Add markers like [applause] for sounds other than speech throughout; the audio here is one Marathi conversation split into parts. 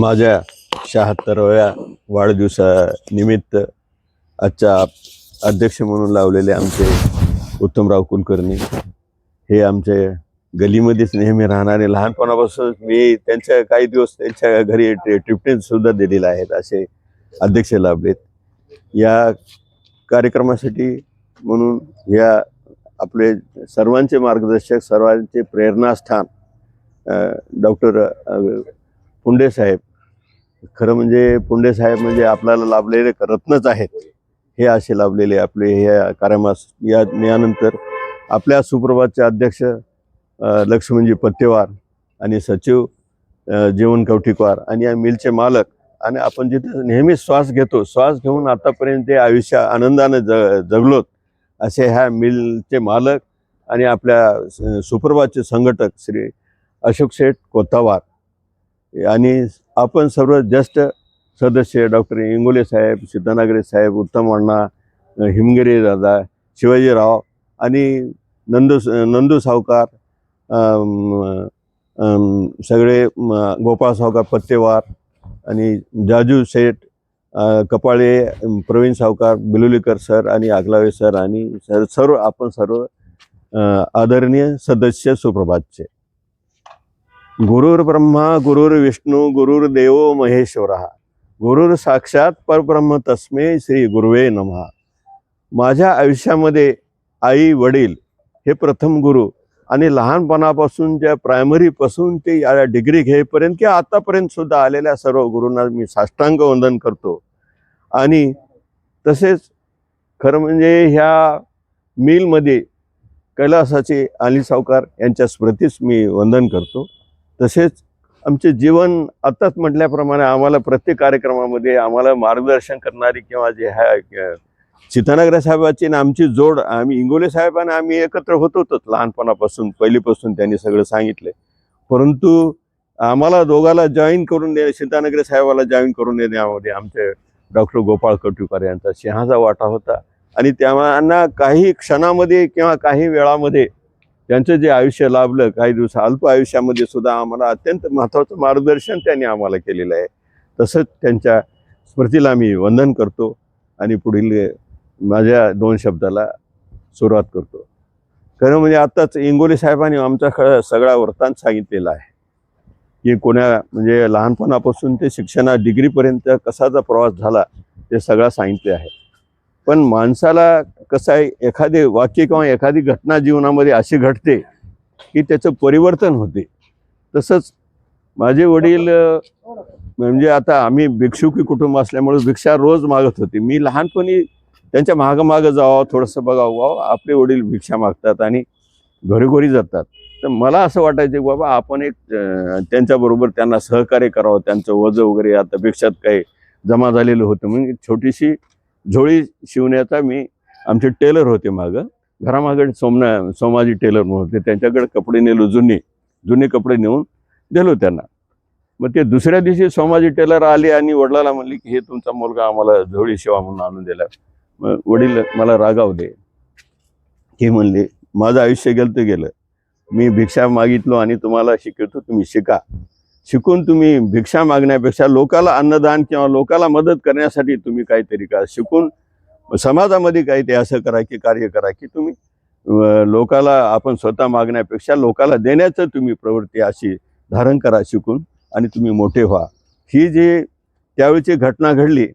माझ्या शहात्तराव्या वाढदिवसानिमित्त आजच्या अध्यक्ष म्हणून लावलेले आमचे उत्तमराव कुलकर्णी हे आमचे गलीमध्येच नेहमी राहणारे. लहानपणापासून मी त्यांच्या काही दिवस त्यांच्या घरी ट्रिपटेनसुद्धा दिलेले आहेत असे अध्यक्ष लाभलेत. या कार्यक्रमासाठी म्हणून या आपले सर्वांचे मार्गदर्शक सर्वांचे प्रेरणास्थान डॉक्टर पुंडे साहेब खरं म्हणजे पुंडे साहेब म्हणजे आपल्याला लाभलेले रत्नच आहेत. हे असे लाभलेले आपले ह्या कार्यमास या यानंतर आपल्या सुप्रभातचे अध्यक्ष लक्ष्मणजी पत्तेवार आणि सचिव जीवन कवठीकवार आणि या मिलचे मालक आणि आपण जिथे नेहमी श्वास घेतो श्वास घेऊन आतापर्यंत ते आयुष्य आनंदाने ज जगलोत असे ह्या मिलचे मालक आणि आपल्या सुप्रभातचे संघटक श्री अशोक शेठ कोतावार आणि आपण सर्व ज्येष्ठ सदस्य डॉक्टर इंगोले साहेब सिद्धनागरे साहेब उत्तम अण्णा हिमगिरी दादा शिवाजीराव आणि नंदू नंदू सावकार सगळे गोपाळ सावकार पत्तेवार आणि जाजू शेठ कपाळे प्रवीण सावकार बिलुलीकर सर आणि आगलावे सर आणि सर सर्व आपण सर्व आदरणीय सदस्य सुप्रभातचे. गुरुर् ब्रह्मा गुरुर विष्णू गुरुर देव महेश्वरा. गुरुर साक्षात परब्रह्म तस्मे श्री गुरुवे नमः. माझ्या आयुष्यामध्ये आई वडील हे प्रथम गुरु आणि लहानपणापासून ज्या प्रायमरीपासून ते या डिग्री घेईपर्यंत किंवा आतापर्यंत सुद्धा आलेल्या सर्व गुरूंना मी साष्टांग वंदन करतो. आणि तसेच खरं म्हणजे ह्या मिलमध्ये कैलासाचे अली सावकार यांच्या स्मृतीस मी वंदन करतो. तसेच आमचे जीवन आत्ताच म्हटल्याप्रमाणे आम्हाला प्रत्येक कार्यक्रमामध्ये आम्हाला मार्गदर्शन करणारी किंवा जे ह्या सीतानगर साहेबाची आणि आमची जोड आम्ही इंगोले साहेबांना आम्ही एकत्र होतोच लहानपणापासून पहिलीपासून त्यांनी सगळं सांगितलं. परंतु आम्हाला दोघाला जॉईन करून दे सीतानगरे साहेबाला जॉईन करून देण्यामध्ये आमचे डॉक्टर गोपाळ कटुकर यांचा सिंहाचा वाटा होता. आणि त्यांना काही क्षणामध्ये किंवा काही वेळामध्ये त्यांचं जे आयुष्य लाभलं काही दिवस अल्प आयुष्यामध्ये सुद्धा आम्हाला अत्यंत महत्त्वाचं मार्गदर्शन त्यांनी आम्हाला केलेलं आहे. तसंच त्यांच्या स्मृतीला मी वंदन करतो आणि पुढील माझ्या दोन शब्दाला सुरुवात करतो. खरं म्हणजे आत्ताच इंगोले साहेबांनी आमचा खळ सगळा वृत्तांत सांगितलेला आहे. की कोण्या म्हणजे लहानपणापासून ते शिक्षणा डिग्रीपर्यंत कसाचा प्रवास झाला ते सगळं सांगितले आहे. पण माणसाला कसं आहे एखादे वाक्य किंवा एखादी घटना जीवनामध्ये अशी घडते की त्याचं परिवर्तन होते. तसंच माझे वडील म्हणजे आता आम्ही भिक्षुकी कुटुंब असल्यामुळे भिक्षा रोज मागत होते. मी लहानपणी त्यांच्या मागं मागं जावं थोडंसं बघावं व्हावं आपले वडील भिक्षा मागतात आणि घरोघरी जातात. तर मला असं वाटायचं की बाबा आपण एक त्यांच्याबरोबर त्यांना सहकार्य करावं त्यांचं वजं वगैरे आता भिक्षात काही जमा झालेलं होतं. म्हणजे छोटीशी झोळी शिवण्याचा मी आमचे टेलर होते मागं. घरामागं सोमना सोमाजी टेलर म्हणून होते. त्यांच्याकडे कपडे नेलो जुने जुने कपडे नेऊन दिलो त्यांना. मग ते दुसऱ्या दिवशी सोमाजी टेलर आले आणि वडिलाला म्हणले की हे तुमचा मुलगा आम्हाला झोळी शिवा म्हणून आणून दिला. मग वडील मला रागावले हे म्हणले माझं आयुष्य गेलं तर गेलं. मी भिक्षा मागितलो आणि तुम्हाला शिकवतो तुम्ही शिका. शिकून तुम्ही भिक्षा मागण्यापेक्षा लोकाला अन्नदान किंवा लोकाला मदत करण्यासाठी तुम्ही काहीतरी करा. शिकून समाजामध्ये काही ते असं करा की कार्य करा की तुम्ही लोकाला आपण स्वतः मागण्यापेक्षा लोकाला देण्याचं तुम्ही प्रवृत्ती अशी धारण करा शिकून आणि तुम्ही मोठे व्हा. ही जी त्यावेळची घटना घडली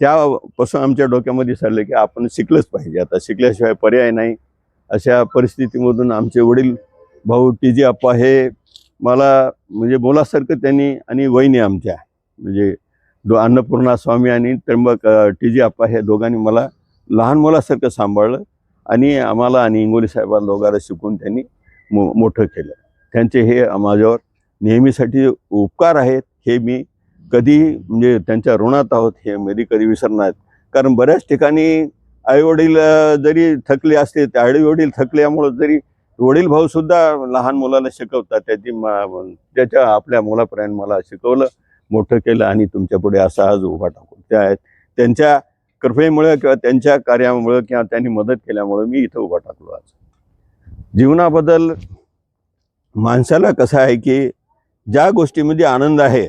त्यापासून आमच्या डोक्यामध्ये सरलं की आपण शिकलंच पाहिजे. आता शिकल्याशिवाय पर्याय नाही. अशा परिस्थितीमधून आमचे वडील भाऊ टी जी अप्पा हे मला म्हणजे बोलासारखं त्यांनी आणि वहिनी आमच्या म्हणजे दो अन्नपूर्णा स्वामी आणि त्र्यंबक टी जी अप्पा हे दोघांनी मला लहान मुलासारखं सांभाळलं आणि आम्हाला आणि इंगोली साहेबांना दोघांना शिकून त्यांनी मो मोठं केलं. त्यांचे हे माझ्यावर नेहमीसाठी उपकार आहेत हे मी कधी म्हणजे त्यांच्या ऋणात आहोत हे मी कधी विसरणार कारण बऱ्याच ठिकाणी आईवडील जरी थकले असते त्या आईवडील थकल्यामुळं जरी वडील भाऊ सुद्धा लहान मुलाला शिकवतात. त्याची मा- त्याच्या आपल्या मुलापर्यंत मला शिकवलं मोठं केलं आणि तुमच्यापुढे असा आज उभा टाकून त्या त्यांच्या कृपेमुळे किंवा त्यांच्या कार्यामुळं किंवा त्यांनी मदत केल्यामुळे मी इथं उभा टाकलो आज. जीवनाबद्दल माणसाला कसं आहे की ज्या गोष्टीमध्ये आनंद आहे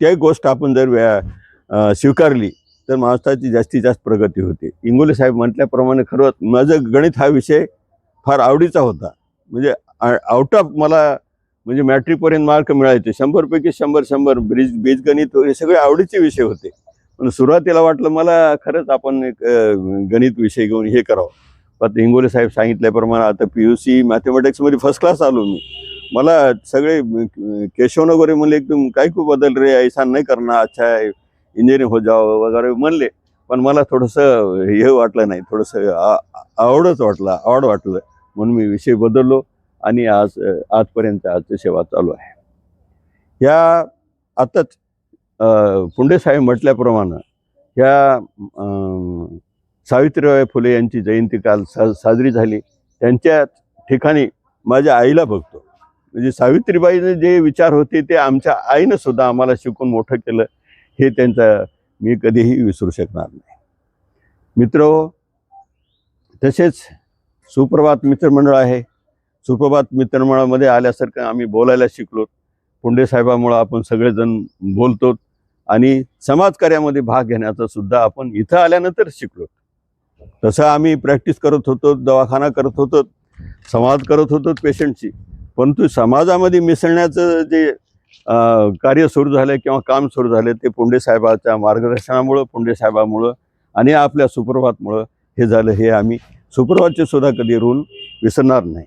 ते गोष्ट आपण जर व्या- स्वीकारली तर माणसाची जास्तीत जास्त प्रगती होते. इंगोले साहेब म्हटल्याप्रमाणे खरंच माझं गणित हा विषय फार आवडीचा होता. म्हणजे आउट ऑफ मला म्हणजे मॅट्रिकपर्यंत मार्क मिळायचे. शंभरपैकी शंभर शंभर बीज बीजगणित हे सगळे आवडीचे विषय होते. पण सुरुवातीला वाटलं मला खरंच आपण एक गणित विषय घेऊन हे करावं. पण हिंगोले साहेब सांगितल्याप्रमाणे आता पी यू सी मॅथमॅटिक्समध्ये फर्स्ट क्लास आलो मी. मला सगळे अं, केशव वगैरे म्हणले एकदम काही खूप बदल रे ऐसा नाही करणार अच्छा है इंजिनिअरिंग हो जावं वगैरे म्हणले. पण मला थोडंसं हे वाटलं नाही थोडंसं आवडच वाटलं आवड वाटलं. म्हणून मी विषय बदललो आणि आज आजपर्यंत आजची सेवा चालू आहे. ह्या आताच पुंडेसाहेब पुंडे साहेब म्हटल्याप्रमाणे ह्या अं, सावित्रीबाई फुले यांची जयंती काल सा साजरी झाली. त्यांच्या ठिकाणी माझ्या आईला बघतो. म्हणजे सावित्रीबाईने जे विचार होते ते आमच्या आईनं सुद्धा आम्हाला शिकून मोठं केलं. हे त्यांचं मी कधीही विसरू शकणार नाही. मित्र तसेच सुप्रभात मित्रमंडळ आहे. सुप्रभात मित्रमंडळामध्ये आल्यासारखं आम्ही बोलायला शिकलो. पुंडे साहेबामुळं आपण सगळेजण बोलतो आणि समाजकार्यामध्ये भाग घेण्याचा सुद्धा आपण इथं आल्यानंतर शिकलो. तसं आम्ही प्रॅक्टिस करत होतो दवाखाना करत होतो संवाद करत होतो पेशंटशी. परंतु समाजामध्ये मिसळण्याचं जे कार्य सुरू झालं किंवा काम सुरू झालं ते पुंडे साहेबाच्या मार्गदर्शनामुळं पुंडे साहेबामुळं आणि आपल्या सुप्रभातमुळं हे झालं हे आम्ही सुप्रभातचे सुद्धा कधी रूल विसरणार नाही.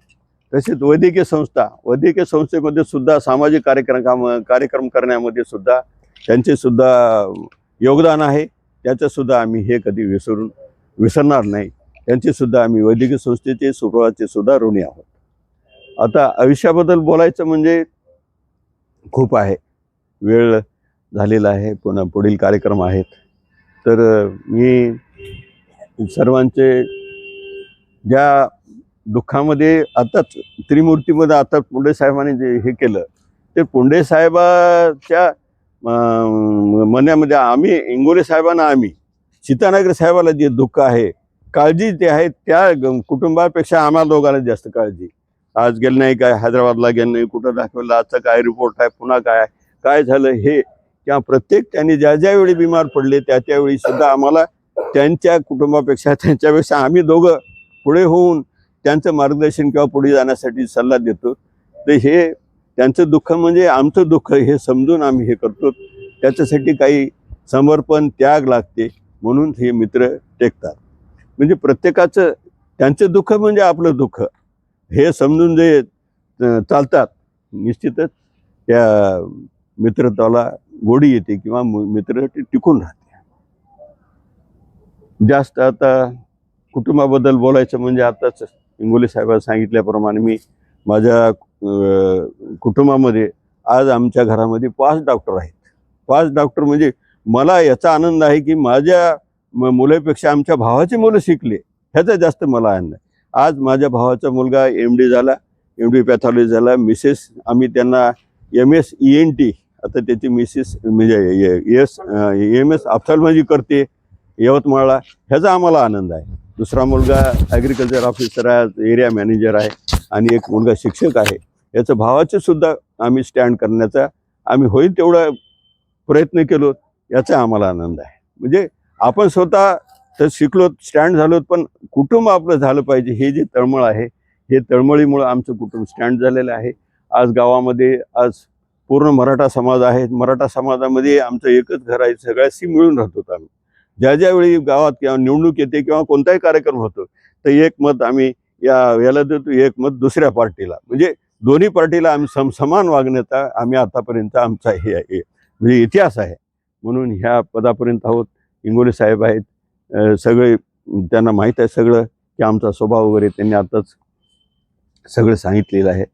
तसेच वैद्यकीय संस्था वैद्यकीय संस्थेमध्ये सुद्धा सामाजिक कार्यक्रम काम कार्यक्रम करण्यामध्ये सुद्धा त्यांचे सुद्धा योगदान आहे. त्याचंसुद्धा आम्ही हे कधी विसरून विसरणार नाही. त्यांचेसुद्धा आम्ही वैद्यकीय संस्थेचे सुप्रभातचे सुद्धा ऋणी आहोत. आता आयुष्याबद्दल बोलायचं म्हणजे खूप आहे. वेळ झालेला आहे. पुन्हा पुढील कार्यक्रम आहेत. तर मी सर्वांचे ज्या दुःखामध्ये आताच त्रिमूर्तीमध्ये आता पुंडे साहेबांनी जे हे केलं ते पुंडे साहेबाच्या मनामध्ये आम्ही इंगोले साहेबांना आम्ही सीतानगर साहेबाला जे दुःख आहे काळजी जे आहे त्या कुटुंबापेक्षा आम्हाला दोघांना जास्त काळजी. आज गेलं नाही काय हैदराबादला गेलं नाही कुठं दाखवलं आजचा काय रिपोर्ट आहे पुन्हा काय काय झालं हे किंवा प्रत्येक त्यांनी ज्या ज्यावेळी बिमार पडले त्या त्यावेळी सुद्धा आम्हाला त्यांच्या कुटुंबापेक्षा त्यांच्यापेक्षा आम्ही दोघं पुढे होऊन त्यांचं मार्गदर्शन किंवा पुढे जाण्यासाठी सल्ला देतो. तर हे त्यांचं दुःख म्हणजे आमचं दुःख हे समजून आम्ही हे करतो. त्याच्यासाठी काही समर्पण त्याग लागते म्हणून हे मित्र टेकतात. म्हणजे प्रत्येकाचं त्यांचं दुःख म्हणजे आपलं दुःख. हे समजून जे चालतात निश्चितच त्या मित्रत्वाला गोडी येते किंवा मित्र टिकून राहते. जास्त आता कुटुंबाबद्दल बोलायचं म्हणजे आताच इंगोले साहेबांनी सांगितल्याप्रमाणे मी माझ्या कुटुंबामध्ये आज आमच्या घरामध्ये पाच डॉक्टर आहेत. पाच डॉक्टर म्हणजे मला याचा आनंद आहे की माझ्या म- मुलापेक्षा आमच्या भावाची मुलं शिकले ह्याचा जास्त मला आनंद आहे. आज माझ्या भावाचा मुलगा एम डी झाला एम डी पॅथॉलॉजी झाला मिसेस आम्ही त्यांना म्हणजे M S E N T आता त्याची मिसेस म्हणजे एस एम एस ऑप्थॉलॉजी करते यवतमाळला ह्याचा आम्हाला आनंद आहे. दुसरा मुलगा ॲग्रिकल्चर ऑफिसर आहे एरिया मॅनेजर आहे आणि एक मुलगा शिक्षक आहे. याचं भावाचे सुद्धा आम्ही स्टँड करण्याचा आम्ही होईल तेवढा प्रयत्न केलो याचा आम्हाला आनंद आहे. म्हणजे आपण स्वतः तर शिकलो स्टँड झालो पण कुटुंब आपलं झालं पाहिजे हे जे तळमळ आहे हे तळमळीमुळं आमचं कुटुंब स्टँड झालेलं आहे. आज गावामध्ये आज पूर्ण मराठा समाज आहे. मराठा समाजामध्ये आमचं एकच घर आहे सगळ्याशी मिळून राहतो आम्ही. ज्या ज्यावेळी गावात किंवा निवडणूक येते किंवा कोणताही कार्यक्रम होतो तर एक मत आम्ही या याला देतो एक मत दुसऱ्या पार्टीला. म्हणजे दोन्ही पार्टीला आम्ही सम समान वागण्याचा आम्ही आतापर्यंत आमचा हे आहे म्हणजे इतिहास आहे. म्हणून ह्या पदापर्यंत आहोत. इंगोले साहेब आहेत. सगळे त्यांना माहीत आहे सगळं की आमचा स्वभाव वगैरे त्यांनी आताच सगळं सांगितलेलं आहे.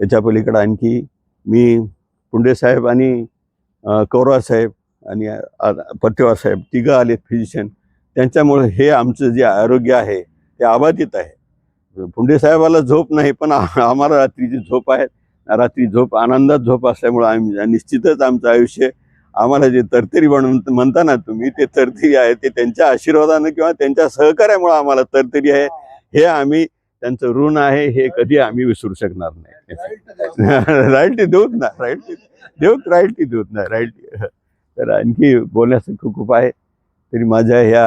याच्या पलीकडं आणखी मी पुंडे साहेब आणि अं, साहेब आणि अ- पत्तेवार साहेब तिघं आलेत फिजिशियन त्यांच्यामुळे हे आमचं जे आरोग्य आहे ते अबाधित आहे. पुंडे साहेबाला झोप नाही पण आम्हाला रात्रीची झोप आहे. रात्री झोप आनंदात झोप असल्यामुळे आम्ही निश्चितच आमचं आयुष्य आम्हाला जे तरतरी म्हणून म्हणता ना तुम्ही ते तरतरी आहे ते त्यांच्या आशीर्वादानं किंवा त्यांच्या सहकार्यामुळे आम्हाला तरतरी आहे. हे आम्ही त्यांचं ऋण आहे हे कधी आम्ही विसरू शकणार नाही. राईट देऊत [laughs] ना राईट देऊत राईट देऊत ना राईट. तर आणखी बोलण्यासारखं खूप आहे. तरी माझ्या ह्या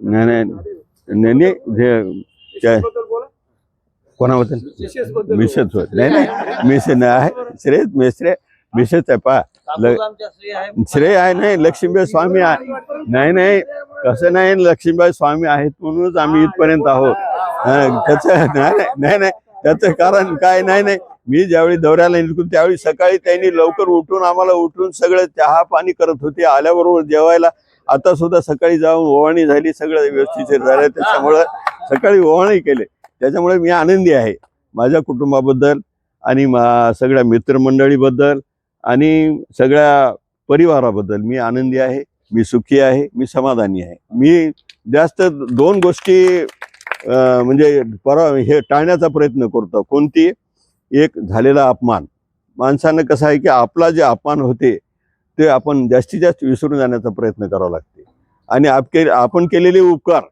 नाही नाही. काय कोणाबद्दल? मिसेस होत नाही नाही. मिसेस नाही आहे. श्रेय मिश्रे मिसेस आहे पा श्रेय आहे नाही. लक्ष्मीबाई स्वामी आहे. नाही नाही. कसं नाही लक्ष्मीबाई स्वामी आहेत म्हणूनच आम्ही इथपर्यंत आहोत. त्याचं नाही नाही, नाही नाही. त्याचं कारण काय? नाही नाही. मी ज्यावेळी दौऱ्याला निघून त्यावेळी सकाळी त्यांनी लवकर उठून आम्हाला उठून सगळं चहा पाणी करत होते. आल्याबरोबर जेवायला आता सुद्धा सकाळी जाऊन ओवाणी झाली सगळं व्यवस्थित झालं. त्याच्यामुळं सकाळी ओवाणी केले. त्याच्यामुळे मी आनंदी आहे माझ्या कुटुंबाबद्दल आणि मा सगळ्या मित्रमंडळीबद्दल आणि सगळ्या परिवाराबद्दल मी आनंदी आहे मी सुखी आहे मी समाधानी आहे. मी जास्त दोन गोष्टी म्हणजे पर हे टाळण्याचा प्रयत्न करतो. कोणती? एक झालेला अपमान. माणसानं कसं आहे की आपला जे अपमान होते ते आपण जास्तीत जास्त विसरून जाण्याचा प्रयत्न करावा लागते. आणि आप के आपण केलेले उपकार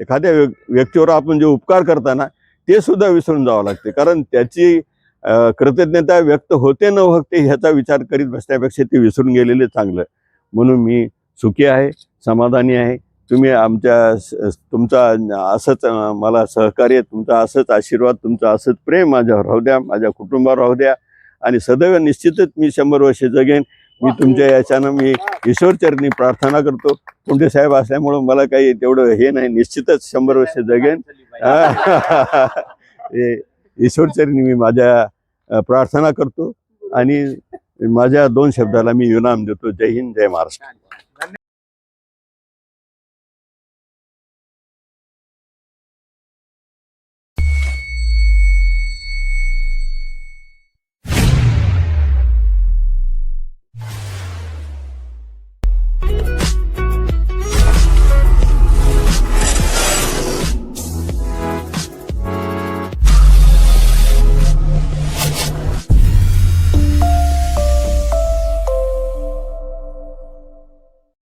एखाद्या व्य व्यक्तीवर आपण जे उपकार करताना ते सुद्धा विसरून जावं लागते. कारण त्याची कृतज्ञता व्यक्त होते न होते ह्याचा विचार करीत बसण्यापेक्षा ते विसरून गेलेले चांगलं. म्हणून मी सुखी आहे समाधानी आहे. तुम्ही आमच्या तुमचा असंच मला सहकार्य तुमचा असंच आशीर्वाद तुमचा असंच प्रेम माझ्यावर राहू द्या माझ्या कुटुंबावर राहू द्या. आणि सदैव निश्चितच मी शंभर वर्षे जगेन. मी तुमच्या याच्यानं मी ईश्वरचरणी प्रार्थना करतो. तुमचे साहेब असल्यामुळं मला काही तेवढं हे नाही. निश्चितच शंभर वर्ष जगेन. [laughs] ईश्वरचरणी मी माझ्या प्रार्थना करतो. आणि माझ्या दोन शब्दाला मी विराम देतो. जय हिंद जय महाराष्ट्र.